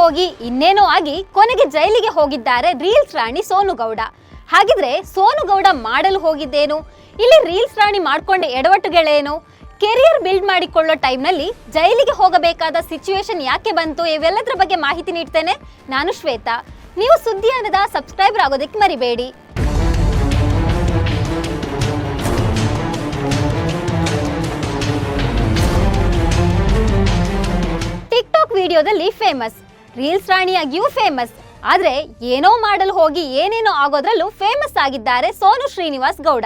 ಹೋಗಿ ಇನ್ನೇನೋ ಆಗಿ ಕೊನೆಗೆ ಜೈಲಿಗೆ ಹೋಗಿದ್ದಾರೆ ರೀಲ್ಸ್ ರಾಣಿ ಸೋನು ಗೌಡ ಹಾಗಿದ್ರೆ ಸೋನು ಗೌಡ ಮಾಡಲು ಹೋಗಿದ್ದೇನು? ಇಲ್ಲಿ ರೀಲ್ಸ್ ರಾಣಿ ಮಾಡ್ಕೊಂಡ ಎಡವಟ್ಟುಗಳೇನು? ಕೆರಿಯರ್ ಬಿಲ್ಡ್ ಮಾಡಿಕೊಳ್ಳೋ ಟೈಮ್ನಲ್ಲಿ ಜೈಲಿಗೆ ಹೋಗಬೇಕಾದ ಸಿಚುವೇಶನ್ ಯಾಕೆ ಬಂತು? ಇವೆಲ್ಲದರ ಬಗ್ಗೆ ಮಾಹಿತಿ ನೀಡ್ತೇನೆ ನಾನು ಶ್ವೇತಾ. ನೀವು ಸುದ್ದಿ ಅನ್ನದ ಸಬ್ಸ್ಕ್ರೈಬರ್ ಆಗೋದಕ್ಕೆ ಮರಿಬೇಡಿ. ಟಿಕ್ಟಾಕ್ ವಿಡಿಯೋದಲ್ಲಿ ಫೇಮಸ್. ರೀಲ್ಸ್ ರಾಣಿಯಾಗಿಯೂ ಫೇಮಸ್ ಆದ್ರೆ ಏನೋ ಮಾಡಲು ಹೋಗಿ ಏನೇನೋ ಆಗೋದ್ರಲ್ಲೂ ಫೇಮಸ್ ಆಗಿದ್ದಾರೆ ಸೋನು ಶ್ರೀನಿವಾಸ್ ಗೌಡ.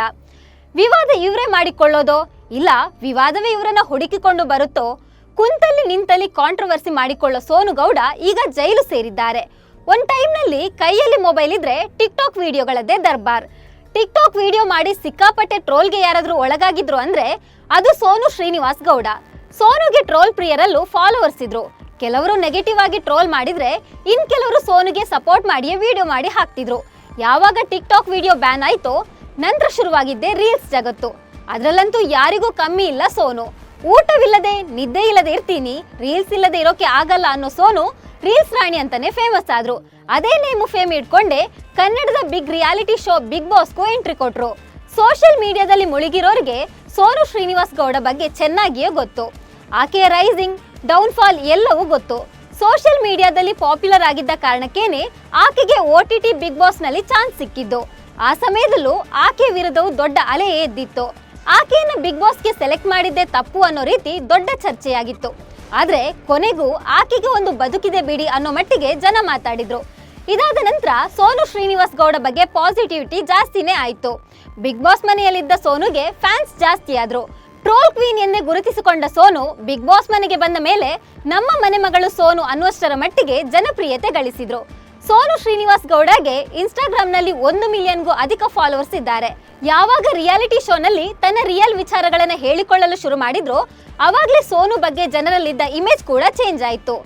ವಿವಾದ ಇವರೇ ಮಾಡಿಕೊಳ್ಳೋದೋ, ಇಲ್ಲ ವಿವಾದವೇ ಇವರನ್ನ ಹುಡುಕಿಕೊಂಡು ಬರುತ್ತೋ, ಕುಂತಲ್ಲಿ ನಿಂತಲ್ಲಿ ಕಾಂಟ್ರವರ್ಸಿ ಮಾಡಿಕೊಳ್ಳೋ ಸೋನು ಗೌಡ ಈಗ ಜೈಲು ಸೇರಿದ್ದಾರೆ. ಒಂದ್ ಟೈಮ್ನಲ್ಲಿ ಕೈಯಲ್ಲಿ ಮೊಬೈಲ್ ಇದ್ರೆ ಟಿಕ್ಟಾಕ್ ವಿಡಿಯೋಗಳದ್ದೇ ದರ್ಬಾರ್. ಟಿಕ್ ಟಾಕ್ ವಿಡಿಯೋ ಮಾಡಿ ಸಿಕ್ಕಾಪಟ್ಟೆ ಟ್ರೋಲ್ಗೆ ಯಾರಾದರೂ ಒಳಗಾಗಿದ್ರು ಅಂದ್ರೆ ಅದು ಸೋನು ಶ್ರೀನಿವಾಸ್ ಗೌಡ. ಸೋನುಗೆ ಟ್ರೋಲ್ ಪ್ರಿಯರಲ್ಲೂ ಫಾಲೋವರ್ಸ್ ಇದ್ರು. ಕೆಲವರು ನೆಗೆಟಿವ್ ಆಗಿ ಟ್ರೋಲ್ ಮಾಡಿದ್ರೆ ಇನ್ ಕೆಲವರು ಸೋನುಗೆ ಸಪೋರ್ಟ್ ಮಾಡಿಯೇ ವಿಡಿಯೋ ಮಾಡಿ ಹಾಕ್ತಿದ್ರು. ಯಾವಾಗ ಟಿಕ್ ಟಾಕ್ ವಿಡಿಯೋ ಬ್ಯಾನ್ ಆಯ್ತೋ, ನಂತರ ಶುರುವಾಗಿದ್ದೆ ರೀಲ್ಸ್ ಜಗತ್ತು. ಅದರಲ್ಲಂತೂ ಯಾರಿಗೂ ಕಮ್ಮಿ ಇಲ್ಲ ಸೋನು. ಊಟವಿಲ್ಲದೆ ನಿದ್ದೆ ಇಲ್ಲದೆ ಇರ್ತೀನಿ ರೀಲ್ಸ್ ಇಲ್ಲದೆ ಇರೋಕೆ ಆಗಲ್ಲ ಅನ್ನೋ ಸೋನು ರೀಲ್ಸ್ ರಾಣಿ ಅಂತಾನೆ ಫೇಮಸ್ ಆದ್ರು. ಅದೇ ನೇಮು ಫೇಮ್ ಇಟ್ಕೊಂಡೆ ಕನ್ನಡದ ಬಿಗ್ ರಿಯಾಲಿಟಿ ಶೋ ಬಿಗ್ ಬಾಸ್ಗೂ ಎಂಟ್ರಿ ಕೊಟ್ರು. ಸೋಷಿಯಲ್ ಮೀಡಿಯಾದಲ್ಲಿ ಮುಳುಗಿರೋರಿಗೆ ಸೋನು ಶ್ರೀನಿವಾಸ್ ಗೌಡ ಬಗ್ಗೆ ಚೆನ್ನಾಗಿಯೇ ಗೊತ್ತು. ಆಕೆಯ ರೈಸಿಂಗ್ ಡೌನ್ಫಾಲ್ ಎಲ್ಲವೂ ಗೊತ್ತು. ಸೋಷಿಯಲ್ ಮೀಡಿಯಾದಲ್ಲಿ ಪಾಪ್ಯುಲರ್ ಆಗಿದ್ದ ಕಾರಣಕ್ಕೇನೆ ಆಕೆಗೆ ಒ ಟಿ ಟಿ ಬಿಗ್ ಬಾಸ್ನಲ್ಲಿ ಚಾನ್ಸ್ ಸಿಕ್ಕಿದ್ದು. ಆ ಸಮಯದಲ್ಲೂ ಆಕೆ ವಿರುದ್ಧವು ದೊಡ್ಡ ಅಲೆಯೇ ಎದ್ದಿತ್ತು. ಆಕೆಯನ್ನು ಬಿಗ್ ಬಾಸ್ಗೆ ಸೆಲೆಕ್ಟ್ ಮಾಡಿದ್ದೇ ತಪ್ಪು ಅನ್ನೋ ರೀತಿ ದೊಡ್ಡ ಚರ್ಚೆಯಾಗಿತ್ತು. ಆದರೆ ಕೊನೆಗೂ ಆಕೆಗೆ ಒಂದು ಬದುಕಿದೆ ಬಿಡಿ ಅನ್ನೋ ಮಟ್ಟಿಗೆ ಜನ ಮಾತಾಡಿದ್ರು. ಇದಾದ ನಂತರ ಸೋನು ಶ್ರೀನಿವಾಸ್ ಗೌಡ ಬಗ್ಗೆ ಪಾಸಿಟಿವಿಟಿ ಜಾಸ್ತಿನೇ ಆಯಿತು. ಬಿಗ್ ಬಾಸ್ ಮನೆಯಲ್ಲಿದ್ದ ಸೋನುಗೆ ಫ್ಯಾನ್ಸ್ ಜಾಸ್ತಿ ಆದ್ರು ಟ್ರೋಲ್ ಕ್ವೀನ್ ಎಂದೇ ಗುರುತಿಸಿಕೊಂಡ ಸೋನು ಬಿಗ್ ಬಾಸ್ ಮನೆಗೆ ಬಂದ ಮೇಲೆ ನಮ್ಮ ಮನೆ ಮಗಳು ಸೋನು ಅನ್ನುವಷ್ಟರ ಮಟ್ಟಿಗೆ ಜನಪ್ರಿಯತೆ ಗಳಿಸಿದ್ರು. ಸೋನು ಶ್ರೀನಿವಾಸ್ ಗೌಡಗೆ ಇನ್ಸ್ಟಾಗ್ರಾಮ್ನಲ್ಲಿ ಒಂದು ಮಿಲಿಯನ್ಗೂ ಅಧಿಕ ಫಾಲೋವರ್ಸ್ ಇದ್ದಾರೆ. ಯಾವಾಗ ರಿಯಾಲಿಟಿ ಶೋನಲ್ಲಿ ತನ್ನ ರಿಯಲ್ ವಿಚಾರಗಳನ್ನು ಹೇಳಿಕೊಳ್ಳಲು ಶುರು ಮಾಡಿದ್ರು, ಅವಾಗಲೇ ಸೋನು ಬಗ್ಗೆ ಜನರಲ್ಲಿದ್ದ ಇಮೇಜ್ ಕೂಡ ಚೇಂಜ್ ಆಯಿತು.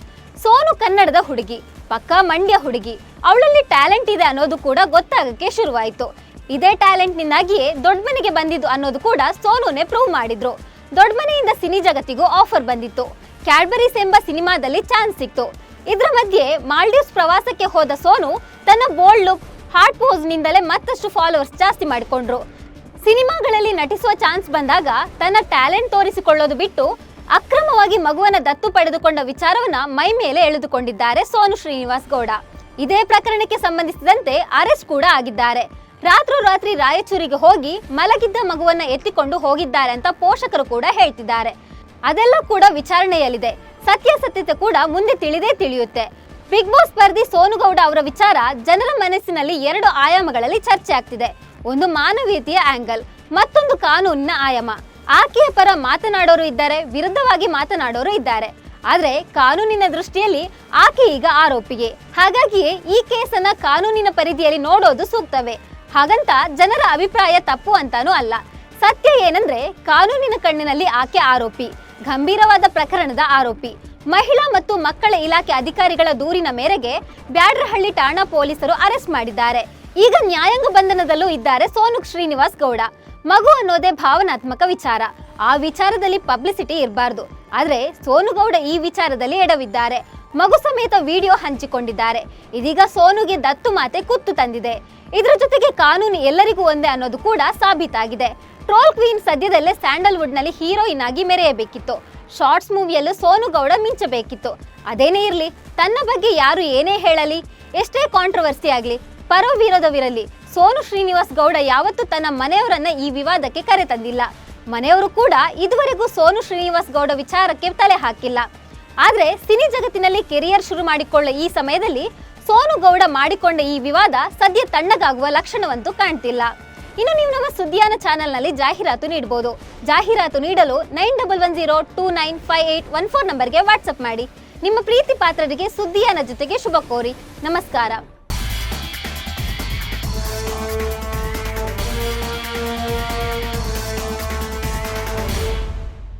ಸೋನು ಕನ್ನಡದ ಹುಡುಗಿ, ಪಕ್ಕಾ ಮಂಡ್ಯ ಹುಡುಗಿ, ಅವಳಲ್ಲಿ ಟ್ಯಾಲೆಂಟ್ ಇದೆ ಅನ್ನೋದು ಕೂಡ ಗೊತ್ತಾಗಕ್ಕೆ ಶುರುವಾಯಿತು. ಇದೇ ಟ್ಯಾಲೆಂಟ್ ನಿಂದಾಗಿಯೇ ದೊಡ್ಡ ಮನೆಗೆ ಬಂದಿದ್ದು ಅನ್ನೋದು ಕೂಡ ಸೋನುನೇ ಪ್ರೂವ್ ಮಾಡಿದ್ರು. ದೊಡ್ಡ ಮನೆಯಿಂದ ಸಿನಿ ಜಗತ್ತಿಗೂ ಆಫರ್ ಬಂದಿತ್ತು. ಕ್ಯಾಡ್ಬರೀಸ್ ಎಂಬ ಸಿನಿಮಾದಲ್ಲಿ ಚಾನ್ಸ್ ಸಿಕ್ತು. ಇದರ ಮಧ್ಯೆ ಮಾಲ್ಡೀವ್ಸ್ ಪ್ರವಾಸಕ್ಕೆ ಹೋದ ಸೋನು ತನ್ನ ಬೋಲ್ಡ್ ಲುಕ್ ಹಾರ್ಟ್ ಪೋಸ್ ನಿಂದಲೇ ಮತ್ತಷ್ಟು ಫಾಲೋವರ್ಸ್ ಜಾಸ್ತಿ ಮಾಡಿಕೊಂಡ್ರು. ಸಿನಿಮಾಗಳಲ್ಲಿ ನಟಿಸುವ ಚಾನ್ಸ್ ಬಂದಾಗ ತನ್ನ ಟ್ಯಾಲೆಂಟ್ ತೋರಿಸಿಕೊಳ್ಳೋದು ಬಿಟ್ಟು ಅಕ್ರಮವಾಗಿ ಮಗುವನ್ನ ದತ್ತು ಪಡೆದುಕೊಂಡ ವಿಚಾರವನ್ನ ಮೈ ಮೇಲೆ ಎಳೆದುಕೊಂಡಿದ್ದಾರೆ ಸೋನು ಶ್ರೀನಿವಾಸ್ ಗೌಡ. ಇದೇ ಪ್ರಕರಣಕ್ಕೆ ಸಂಬಂಧಿಸಿದಂತೆ ಅರೆಸ್ಟ್ ಕೂಡ ಆಗಿದ್ದಾರೆ. ರಾತ್ರೋರಾತ್ರಿ ರಾಯಚೂರಿಗೆ ಹೋಗಿ ಮಲಗಿದ್ದ ಮಗುವನ್ನ ಎತ್ತಿಕೊಂಡು ಹೋಗಿದ್ದಾರೆ ಅಂತ ಪೋಷಕರು ಕೂಡ ಹೇಳ್ತಿದ್ದಾರೆ. ಅದೆಲ್ಲ ಕೂಡ ವಿಚಾರಣೆಯಲ್ಲಿದೆ. ಸತ್ಯಾಸತ್ಯತೆ ಕೂಡ ಮುಂದೆ ತಿಳಿದೇ ತಿಳಿಯುತ್ತೆ. ಬಿಗ್ ಬಾಸ್ ಸ್ಪರ್ಧಿ ಸೋನುಗೌಡ ಅವರ ವಿಚಾರ ಜನರ ಮನಸ್ಸಿನಲ್ಲಿ ಎರಡು ಆಯಾಮಗಳಲ್ಲಿ ಚರ್ಚೆ ಆಗ್ತಿದೆ. ಒಂದು ಮಾನವೀಯತೆಯ ಆಂಗಲ್ ಮತ್ತೊಂದು ಕಾನೂನಿನ ಆಯಾಮ. ಆಕೆಯ ಪರ ಮಾತನಾಡೋರು ಇದ್ದಾರೆ, ವಿರುದ್ಧವಾಗಿ ಮಾತನಾಡೋರು ಇದ್ದಾರೆ. ಆದರೆ ಕಾನೂನಿನ ದೃಷ್ಟಿಯಲ್ಲಿ ಆಕೆ ಈಗ ಆರೋಪಿಗೆ ಹಾಗಾಗಿಯೇ ಈ ಕೇಸನ್ನ ಕಾನೂನಿನ ಪರಿಧಿಯಲ್ಲಿ ನೋಡೋದು ಸೂಕ್ತವೇ? ಹಾಗಂತ ಜನರ ಅಭಿಪ್ರಾಯ ತಪ್ಪು ಅಂತಾನೂ ಅಲ್ಲ. ಸತ್ಯ ಏನಂದ್ರೆ ಕಾನೂನಿನ ಕಣ್ಣಿನಲ್ಲಿ ಆಕೆ ಆರೋಪಿ, ಗಂಭೀರವಾದ ಪ್ರಕರಣದ ಆರೋಪಿ. ಮಹಿಳಾ ಮತ್ತು ಮಕ್ಕಳ ಇಲಾಖೆ ಅಧಿಕಾರಿಗಳ ದೂರಿನ ಮೇರೆಗೆ ಬ್ಯಾಡ್ರಹಳ್ಳಿ ಠಾಣಾ ಪೊಲೀಸರು ಅರೆಸ್ಟ್ ಮಾಡಿದ್ದಾರೆ. ಈಗ ನ್ಯಾಯಾಂಗ ಬಂಧನದಲ್ಲೂ ಇದ್ದಾರೆ ಸೋನು ಶ್ರೀನಿವಾಸ್ ಗೌಡ. ಮಗು ಅನ್ನೋದೇ ಭಾವನಾತ್ಮಕ ವಿಚಾರ. ಆ ವಿಚಾರದಲ್ಲಿ ಪಬ್ಲಿಸಿಟಿ ಇರಬಾರ್ದು. ಆದರೆ ಸೋನು ಗೌಡ ಈ ವಿಚಾರದಲ್ಲಿ ಎಡವಿದ್ದಾರೆ. ಮಗು ಸಮೇತ ವಿಡಿಯೋ ಹಂಚಿಕೊಂಡಿದ್ದಾರೆ. ಇದೀಗ ಸೋನುಗೆ ದತ್ತು ಮಾತೆ ಕುತ್ತು ತಂದಿದೆ. ಇದರ ಜೊತೆಗೆ ಕಾನೂನು ಎಲ್ಲರಿಗೂ ಒಂದೇ ಅನ್ನೋದು ಕೂಡ ಸಾಬೀತಾಗಿದೆ. ಟ್ರೋಲ್ ಕ್ವೀನ್ ಸದ್ಯದಲ್ಲೇ ಸ್ಯಾಂಡಲ್ವುಡ್ನಲ್ಲಿ ಹೀರೋಯಿನ್ ಆಗಿ ಮೆರೆಯಬೇಕಿತ್ತು. ಶಾರ್ಟ್ಸ್ ಮೂವಿಯಲ್ಲೂ ಸೋನು ಗೌಡ ಮಿಂಚಬೇಕಿತ್ತು. ಅದೇನೇ ಇರಲಿ, ತನ್ನ ಬಗ್ಗೆ ಯಾರು ಏನೇ ಹೇಳಲಿ, ಎಷ್ಟೇ ಕಾಂಟ್ರವರ್ಸಿ ಆಗಲಿ ಪರೋ ವಿರೋಧವಿರಲಿ ಸೋನು ಶ್ರೀನಿವಾಸ್ ಗೌಡ ಯಾವತ್ತೂ ತನ್ನ ಮನೆಯವರನ್ನ ಈ ವಿವಾದಕ್ಕೆ ಕರೆ ತಂದಿಲ್ಲ ಮನೆಯವರು ಕೂಡ ಇದುವರೆಗೂ ಸೋನು ಶ್ರೀನಿವಾಸ್ ಗೌಡ ವಿಚಾರಕ್ಕೆ ತಲೆ ಹಾಕಿಲ್ಲ. ಆದರೆ ಸಿನಿ ಜಗತ್ತಿನಲ್ಲಿ ಕೆರಿಯರ್ ಶುರು ಮಾಡಿಕೊಳ್ಳ ಈ ಸಮಯದಲ್ಲಿ ಸೋನು ಗೌಡ ಮಾಡಿಕೊಂಡ ಈ ವಿವಾದ ಸದ್ಯ ತಣ್ಣಗಾಗುವ ಲಕ್ಷಣವಂತೂ ಕಾಣ್ತಿಲ್ಲ. ಇನ್ನು ನೀವು ನಮ್ಮ ಸುದ್ದಿಯಾನ ಚಾನೆಲ್ನಲ್ಲಿ ಜಾಹೀರಾತು ನೀಡಬಹುದು ಜಾಹೀರಾತು ನೀಡಲು nine double one zero two nine five eight one four ನಂಬರ್ಗೆ ವಾಟ್ಸಪ್ ಮಾಡಿ. ನಿಮ್ಮ ಪ್ರೀತಿ ಪಾತ್ರರಿಗೆ ಸುದ್ದಿಯಾನ ಜೊತೆಗೆ ಶುಭ ಕೋರಿ. ನಮಸ್ಕಾರ.